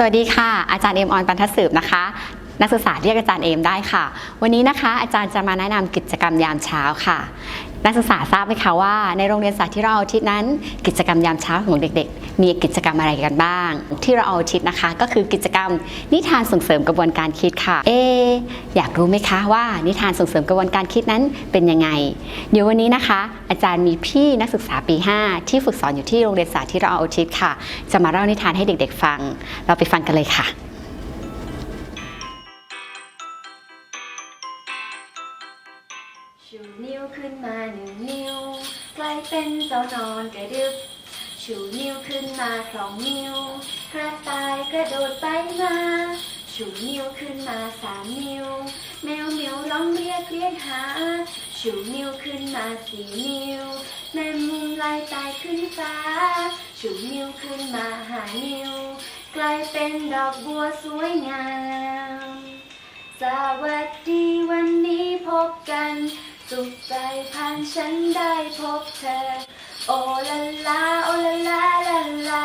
สวัสดีค่ะ อาจารย์เอมออนปันทสืบนะคะ นักศึกษาเรียกอาจารย์เอมได้ค่ะ วันนี้นะคะ อาจารย์จะมาแนะนำกิจกรรมยามเช้าค่ะ นักศึกษาทราบไหมคะว่าในโรงเรียนสาธิตเราอาทิตย์นั้น กิจกรรมยามเช้าของเด็กๆ มีกิจกรรมอะไรกันบ้าง ที่เราเอาทิตย์นะคะ ก็คือกิจกรรมนิทานส่งเสริมกระบวนการคิดค่ะ เอ อยากรู้ไหมคะว่านิทานส่งเสริมกระบวนการคิดนั้นเป็นยังไง เดี๋ยววันนี้นะคะ อาจารย์มีพี่นักศึกษาปี 5 ที่ฝึกสอนอยู่ที่โรงเรียนสาธิตเราอาทิตย์ค่ะ จะมาเล่านิทานให้เด็ก ๆ ฟัง เราไปฟังกันเลยค่ะ ชูนิ้วขึ้นมาหนึ่งนิ้วกลายเป็นเจ้านอนกระดึบชูนิ้วขึ้นมาสองนิ้วกระต่ายกระโดดไปมาชูนิ้วขึ้นมาสามนิ้ว แมวเหมียวร้องเรียกเรียกหาชูนิ้วขึ้นมาสี่นิ้วแมงมุมลายตายขึ้นฟ้าชูนิ้วขึ้นมาหานิ้วกลายเป็นดอกบัวสวยงาม สวัสดีวันนี้พบกัน สุขใจพันฉันได้พบเธอ โอลาลา โอลาลาลาลา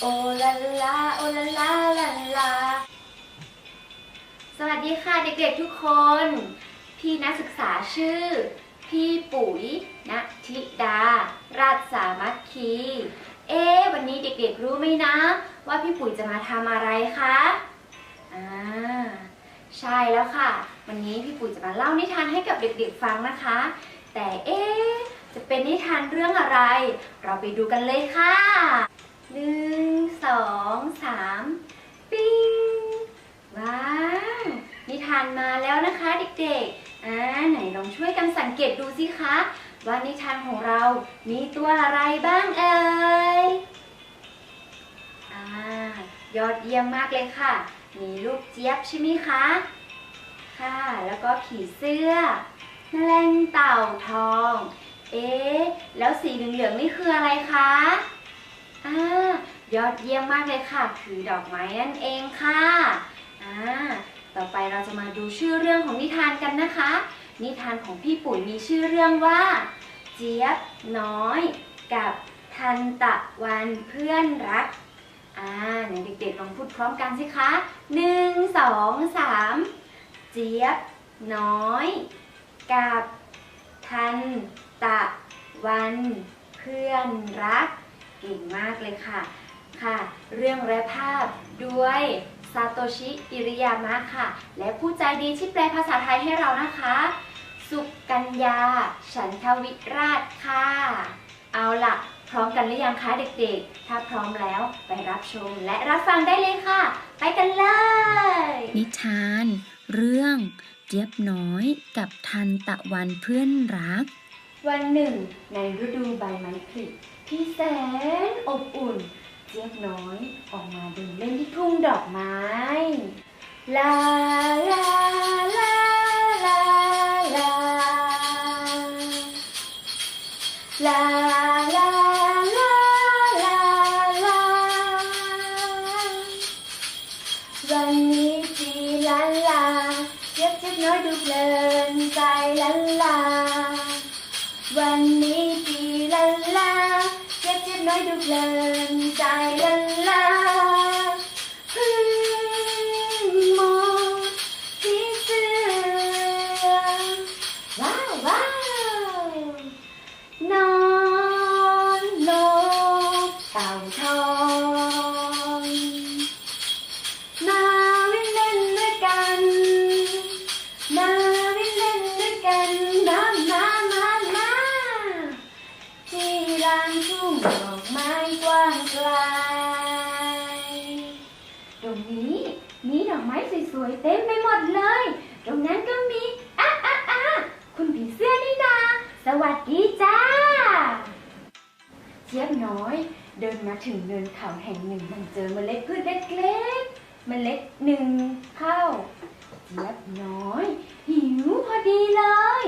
โอลาลา โอลาลาลาลา สวัสดีค่ะเด็กๆทุกคน พี่นักศึกษาชื่อ พี่ปุ๋ยณธิดา ราชสามัคคี เอ๊วันนี้เด็กๆรู้ไหมนะ ว่าพี่ปุ๋ยจะมาทำอะไรคะ อ่า ใช่แล้วค่ะ วันนี้พี่ปุ๋ยจะมาเล่านิทานให้กับเด็กๆฟังนะคะ แต่เอ๊ะจะเป็นนิทานเรื่องอะไร เราไปดูกันเลยค่ะหนึ่งสองสามปิ้งว้าวนิทานมาแล้วนะคะเด็กๆอ่าไหนลองช่วยกันสังเกตดูสิคะว่านิทานของเรามีตัวอะไรบ้างเอ่ยอ่ายอดเยี่ยมมากเลยค่ะ มีลูกเจี๊ยบใช่ไหมคะ ค่ะ แล้วก็ผีเสื้อแมลงเต่าทอง เอ๊ะแล้วสีเหลืองๆนี่คืออะไรคะอ่ายอดเยี่ยมมากเลยค่ะ คือดอกไม้นั่นเองค่ะอ่าต่อไปเราจะมาดูชื่อเรื่องของนิทานกันนะคะ นิทานของพี่ปุ๋ยมีชื่อเรื่องว่า เจี๊ยบน้อยกับทันตะวันเพื่อนรัก อ่าไหนเด็กๆลองพูดพร้อมกันสิคะหนึ่งสองสามเจี๊ยบ น้อย กับ ทัน ตะ วัน เพื่อนรัก เก่งมากเลยค่ะ ค่ะ เรื่องและภาพด้วยซาโตชิอิริยามะค่ะ และผู้ใจดีที่แปลภาษาไทยให้เรานะคะ สุกัญญา ฉันทวิราชค่ะ เอาล่ะ พร้อมกันหรือยังคะเด็กๆ ถ้าพร้อมแล้วไปรับชมและรับฟังได้เลยค่ะ ไปกันเลย นิทาน เรื่องเจี๊ยบน้อยกับทันตะวันเพื่อนรัก วันหนึ่ง ในฤดูใบไม้ผลิที่แสนอบอุ่น เจี๊ยบน้อยออกมาเดินเล่นที่ทุ่งดอกไม้ ลาลาลาลาลาลา มาถึงเนินเขาแห่งหนึ่งมันเจอเมล็ดพืชเล็กๆเมล็ดหนึ่งเข้าเจี๊ยบน้อย หิวพอดีเลย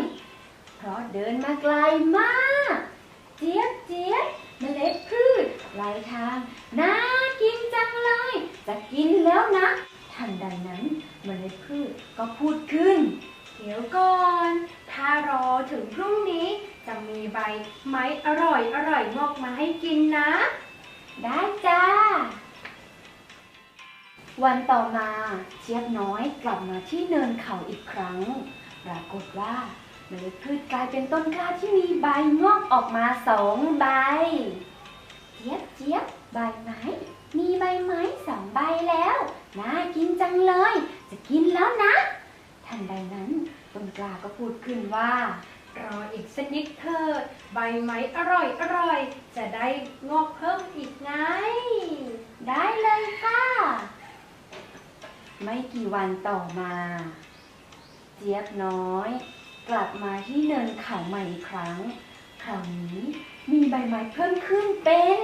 เพราะเดินมาไกลมาก เจี๊ยบเจี๊ยบเมล็ดพืชลายทางน่ากินจังเลย จะกินแล้วนะทันใดนั้นเมล็ดพืชก็พูดขึ้น เดี๋ยวก่อน ถ้ารอถึงพรุ่งนี้จะมีใบไม้อร่อยอร่อยงอกมาให้กินนะ ได้จ้า วันต่อมาเจี๊ยบน้อยกลับมาที่เนินเขาอีกครั้ง ปรากฏว่าเมล็ดพืชกลายเป็นต้นกล้าที่มีใบงอกออกมาสองใบ เจี๊ยบเจี๊ยบใบไม้มีใบไม้สองใบแล้ว น่ากินจังเลย จะกินแล้วนะ ทันใดนั้นต้นกล้าก็พูดขึ้นว่า รออีกสักนิดเถิดใบไม้อร่อยอร่อย จะได้งอกเพิ่มอีกไง ได้เลยค่ะ ไม่กี่วันต่อมา เจี๊ยบน้อย กลับมาที่เนินเขาใหม่อีกครั้ง คราวนี้มีใบไม้เพิ่มขึ้นเป็น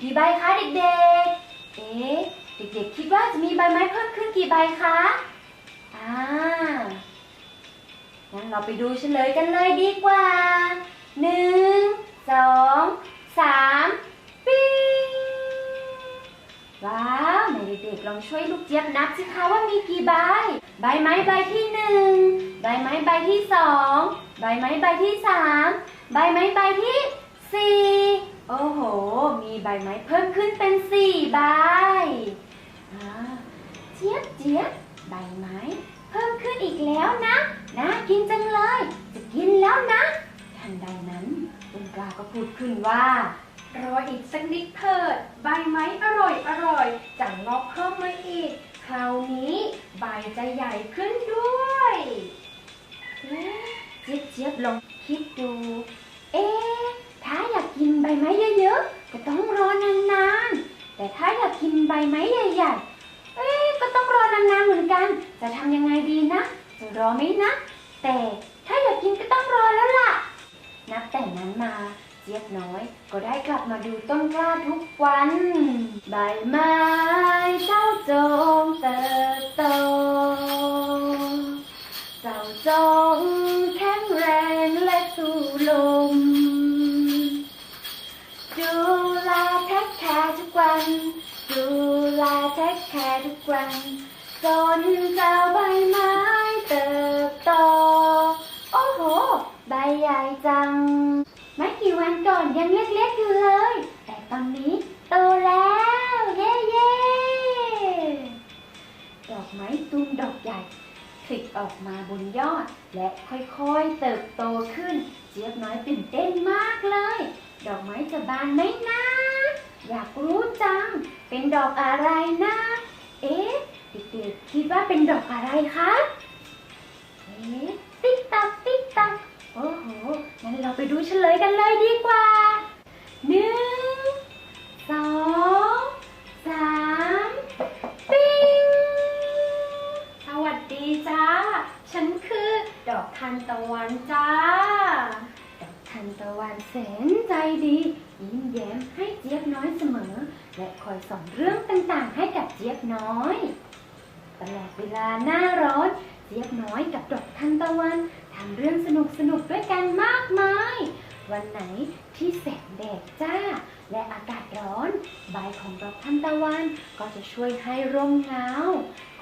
กี่ใบคะเด็กๆ เอ๊ะ เด็กๆ คิดว่าจะมีใบไม้เพิ่มขึ้นกี่ใบคะ อ่า งั้นเราไปดูเฉลยกันเลยดีกว่าหนึ่งสองสามปิ้งว้าวไหนเด็กๆลองช่วยลูกเจี๊ยบนับสิคะว่ามีกี่ใบ ใบไม้ใบที่หนึ่งใบไม้ใบที่สองใบไม้ใบที่สามใบไม้ใบที่สี่โอ้โห มีใบไม้เพิ่มขึ้นเป็นสี่ใบเจี๊ยบเจี๊ยบใบไม้ เพิ่มขึ้นอีกแล้วนะน่ากินจังเลย จะกินแล้วนะ ทันใดนั้นต้นกล้าก็พูดขึ้นว่ารออีกสักนิดเถิด ใบไม้อร่อยอร่อยจะงอกเพิ่มมาอีก คราวนี้ใบจะใหญ่ขึ้นด้วยเอ๊ะเจี๊ยบเจี๊ยบลองคิดดู เอ๊ะถ้าอยากกินใบไม้เยอะๆ ก็ต้องรอนานๆ แต่ถ้าอยากกินใบไม้ใหญ่ๆ เอ๊ะก็ต้องรอนานๆเหมือนกัน จะทำยังไงดีนะรอไหมนะ แต่ถ้าอยากกินก็ต้องรอแล้วล่ะ นับแต่นั้นมาเจี๊ยบน้อยก็ได้กลับมาดูต้นกล้าทุกวัน ใบไม้เจ้าจงเติบโต เจ้าจงแข็งแรงและสู้ลม ดูแลแท็กแคร์ทุกวัน ดูแลแท็กแคร์ทุกวัน จนเจ้าใบไม้เติบโต โอ้โห ใบใหญ่จัง ไม่กี่วันก่อนยังเล็กๆอยู่เลย แต่ตอนนี้โตแล้ว เย้เย้ดอกไม้ตูมดอกใหญ่ผลิออกมาบนยอด และค่อยๆเติบโตขึ้น เจี๊ยบน้อยตื่นเต้นมากเลย ดอกไม้จะบานไหมนะ อยากรู้จัง เป็นดอกอะไรนะ เอ๊ะ เด็กๆคิดว่าเป็นดอกอะไรคะเอ๊ะติ๊กตักติ๊กตักโอ้โหงั้นเราไปดูเฉลยกันเลยดีกว่าหนึ่งสองสามปิ้งสวัสดีจ้า ฉันคือดอกทานตะวันจ้า ดอกทานตะวันแสนใจดียิ้มแย้มให้เจี๊ยบน้อยเสมอ และคอยสอนเรื่องต่างๆให้กับเจี๊ยบน้อย ตลอดเวลาหน้าร้อนเจี๊ยบน้อยกับดอกทานตะวันทำเรื่องสนุกๆด้วยกันมากมาย วันไหนที่แสงแดดจ้า และอากาศร้อน ใบของดอกทานตะวันก็จะช่วยให้ร่มเงา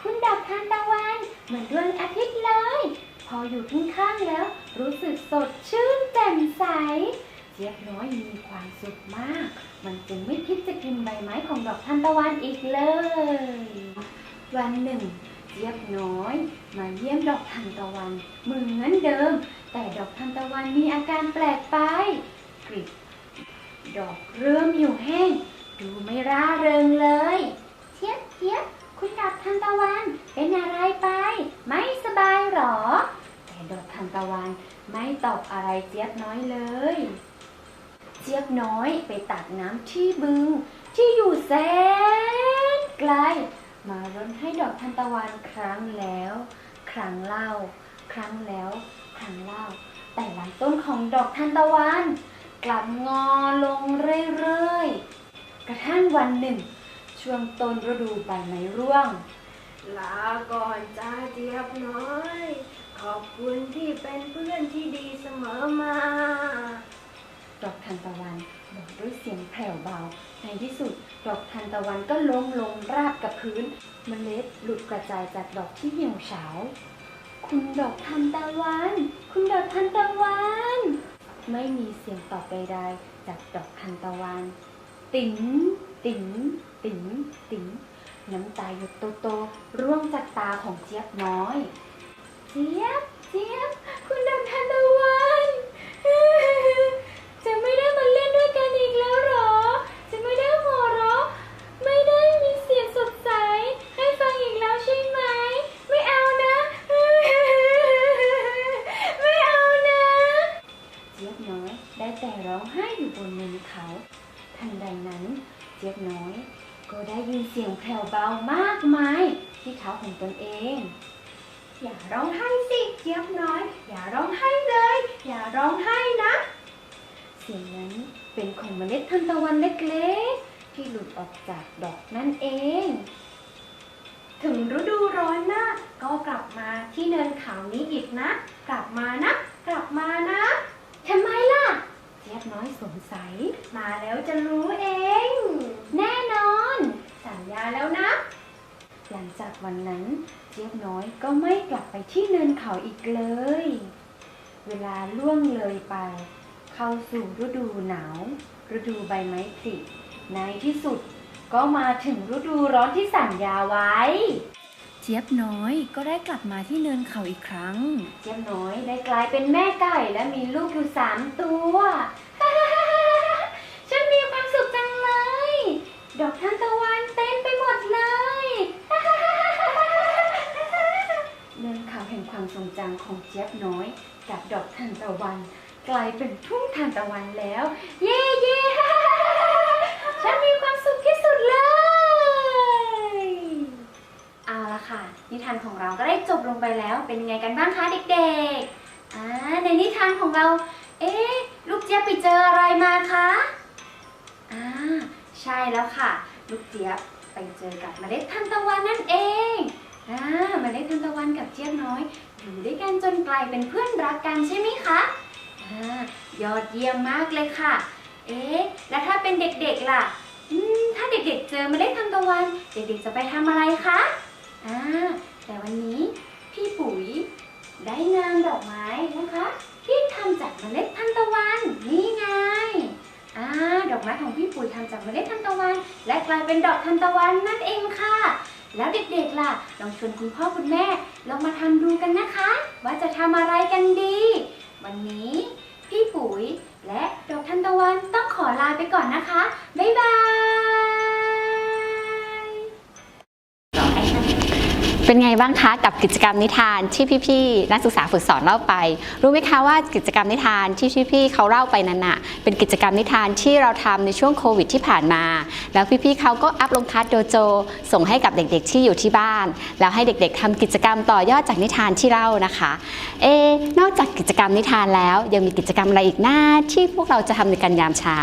คุณดอกทานตะวันเหมือนดวงอาทิตย์เลย พออยู่ข้างๆแล้ว รู้สึกสดชื่นแจ่มใสเจี๊ยบน้อยมีความสุขมาก มันจึงไม่คิดจะกินใบไม้ของดอกทานตะวันอีกเลย วันหนึ่ง เจี๊ยบน้อย มาเยี่ยมดอกทานตะวันเหมือนเดิม แต่ดอกทานตะวันมีอาการแปลกไปกริบดอกเริ่มเหี่แห้ง ดูไม่ร่าเริงเลยเทียบเทียบคุณดอกทานตะวันเป็นอะไรไป ไม่สบายหรอ แต่ดอกทานตะวันไม่ตอบอะไรเจี๊ยบน้อยเลย เจี๊ยบน้อยไปตักน้ำที่บึง ที่อยู่แสนไกล มารดให้ดอกทานตะวันครั้งแล้ว ครั้งเล่า ครั้งแล้ว ครั้งเล่า แต่ลำต้นของดอกทานตะวัน กลับงอลงเรื่อยๆ กระทั่งวันหนึ่ง ช่วงต้นฤดูใบไม้ร่วง ลาก่อนจ้าเจี๊ยบน้อย ขอบคุณที่เป็นเพื่อนที่ดีเสมอมา ดอกทานตะวันบอกด้วยเสียงแผ่วเบา ในที่สุด ดอกทานตะวันก็ล้มลงราบกับพื้นเมล็ดหลุดกระจายจากดอกที่เหี่ยวเฉา คุณดอกทานตะวัน คุณดอกทานตะวัน ไม่มีเสียงตอบใดๆจากดอกทานตะวัน ติ๋งติ๋งติ๋งติ๋งน้ำตาหยดโตๆร่วงจากตาของเจี๊ยบน้อย นะ เสียงนั้นเป็นของเมล็ดทานตะวันเล็กๆ ที่หลุดออกจากดอกนั่นเอง ถึงฤดูร้อนนะก็กลับมาที่เนินเขานี้อีกนะ กลับมานะ กลับมานะทำไมล่ะเจี๊ยบน้อยสงสัย มาแล้วจะรู้เอง แน่นอน สัญญาแล้วนะ หลังจากวันนั้น เจี๊ยบน้อยก็ไม่กลับไปที่เนินเขาอีกเลย เวลาล่วงเลยไป เข้าสู่ฤดูหนาว ฤดูใบไม้ผลิในที่สุดก็มาถึงฤดูร้อนที่สัญญาไว้ เจี๊ยบน้อยก็ได้กลับมาที่เนินเขาอีกครั้ง เจี๊ยบน้อยได้กลายเป็นแม่ไก่และมีลูกอยู่สามตัว ฉันมีความสุขจังเลย ดอกทานตะวัน ทรงจำของเจี๊ยบน้อยกับดอกทานตะวัน กลายเป็นทุ่งทานตะวันแล้ว เย่เย่ฉันมีความสุขที่สุดเลย เอาละค่ะ นิทานของเราก็ได้จบลงไปแล้วเป็นยังไงกันบ้างคะเด็กๆอ่าในนิทานของเรา เอ๊ะลูกเจี๊ยบไปเจออะไรมาคะอ่าใช่แล้วค่ะ ลูกเจี๊ยบไปเจอกับเมล็ดทานตะวันนั่นเองอ่าเมล็ดทานตะวันกับเจี๊ยบน้อย อยู่ด้วยกันจนกลายเป็นเพื่อนรักกันใช่ไหมคะอยอดเยี่ยมมากเลยค่ะ เอ๊ะ แล้วถ้าเป็นเด็กๆล่ะ อืม ถ้าเด็กๆ เจอเมล็ดทานตะวัน เด็กๆ จะไปทำอะไรคะ อ่า แต่วันนี้พี่ปุ๋ยได้นำดอกไม้นะคะ ที่ทำจากเมล็ดทานตะวัน นี่ไง อ่า ดอกไม้ของพี่ปุ๋ยทำจากเมล็ดทานตะวัน และกลายเป็นดอกทานตะวันนั่นเองค่ะ แล้วเด็กๆล่ะ ลองชวนคุณพ่อคุณแม่ลองมาทำดูกันนะคะ ว่าจะทำอะไรกันดี วันนี้ พี่ปุ๋ยและดอกทันตะวันต้องขอลาไปก่อนนะคะ บ๊ายบาย เป็นไงบ้างคะกับกิจกรรมนิทานที่พี่ๆนักศึกษาฝึกสอนเล่าไป รู้ไหมคะว่ากิจกรรมนิทานที่พี่ๆเขาเล่าไปนั้นน่ะเป็นกิจกรรมนิทานที่เราทำในช่วงโควิดที่ผ่านมา แล้วพี่ๆเขาก็อัพลงคัสโดโจ ส่งให้กับเด็กๆที่อยู่ที่บ้าน แล้วให้เด็กๆทำกิจกรรมต่อยอดจากนิทานที่เล่านะคะเอนอกจากกิจกรรมนิทานแล้ว ยังมีกิจกรรมอะไรอีกหน้าที่พวกเราจะทำในกันยามเช้า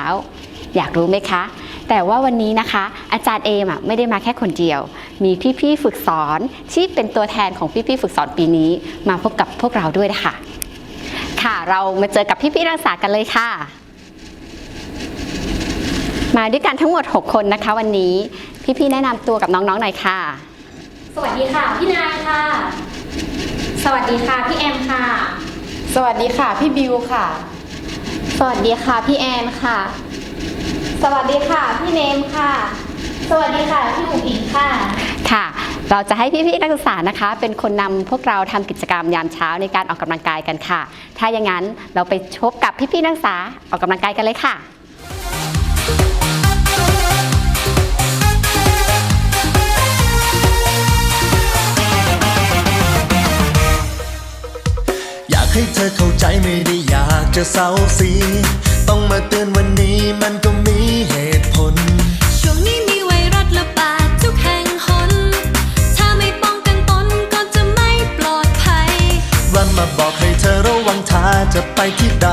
อยากรู้ไหมคะ แต่ว่าวันนี้นะคะ อาจารย์เอมอะไม่ได้มาแค่คนเดียว มีพี่ๆฝึกสอนที่เป็นตัวแทนของพี่ๆฝึกสอนปีนี้ มาพบกับพวกเราด้วยนะคะค่ะ เรามาเจอกับพี่ๆนักศึกษากันเลยค่ะ มาด้วยกันทั้งหมด 6 คนนะคะ วันนี้พี่ๆแนะนำตัวกับน้องๆหน่อยค่ะ สวัสดีค่ะ พี่นายค่ะ สวัสดีค่ะ พี่แอมค่ะ สวัสดีค่ะ พี่บิวค่ะ สวัสดีค่ะ พี่แอนค่ะ สวัสดีค่ะ พี่เนมค่ะ สวัสดีค่ะ พี่อุ๋งอิงค่ะ ค่ะ เราจะให้พี่ๆนักศึกษานะคะ เป็นคนนำพวกเราทำกิจกรรมยามเช้าในการออกกำลังกายกันค่ะ ถ้าอย่างนั้นเราไปพบกับพี่ๆนักศึกษาออกกำลังกายกันเลยค่ะอยากให้เธอเข้าใจไม่ได้อยากจะเศร้าสี ต้องมาเตือนวันนี้มันก็มี ไปที่ใด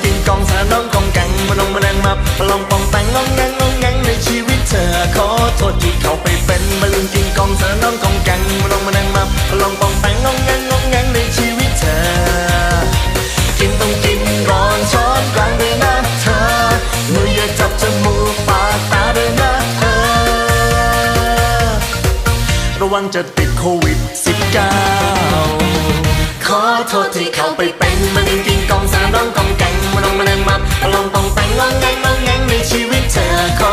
เป็นมะเร็งกินกองสาน้องกองแกงมาลงมาแรงมามาลองปองแปงงองแงงงองแงงในชีวิตเธอขอโทษที่เขาไปเป็นมะเร็งกินกองสาน้องกองแกงมาลงมาแรงมามาลองปองแปงงองแงงงองแงงในชีวิตเธอ กินต้องกินร้อนช้อนกลางด้วยนะเธอมืออย่าจับจมูกปากตาด้วยนะเธอระวังจะติดโควิด 19 โทษที่เขาไปเป็นมันจริงๆกองสาร้องกองแกงมาลองมาแรงมามาลองปองแปงงองแงงงองแงงในชีวิตเธอ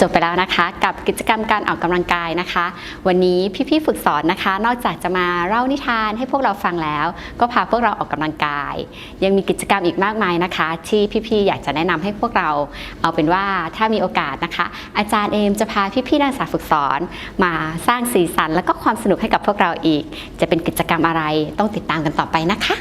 จบไปแล้วนะคะ กับกิจกรรมการออกกำลังกายนะคะ วันนี้พี่ๆฝึกสอนนะคะ นอกจากจะมาเล่านิทานให้พวกเราฟังแล้ว ก็พาพวกเราออกกำลังกาย ยังมีกิจกรรมอีกมากมายนะคะ ที่พี่ๆอยากจะแนะนำให้พวกเรา เอาเป็นว่าถ้ามีโอกาสนะคะ อาจารย์เอมจะพาพี่ๆนักศึกษาฝึกสอน มาสร้างสีสันและก็ความสนุกให้กับพวกเราอีก จะเป็นกิจกรรมอะไรต้องติดตามกันต่อไปนะคะ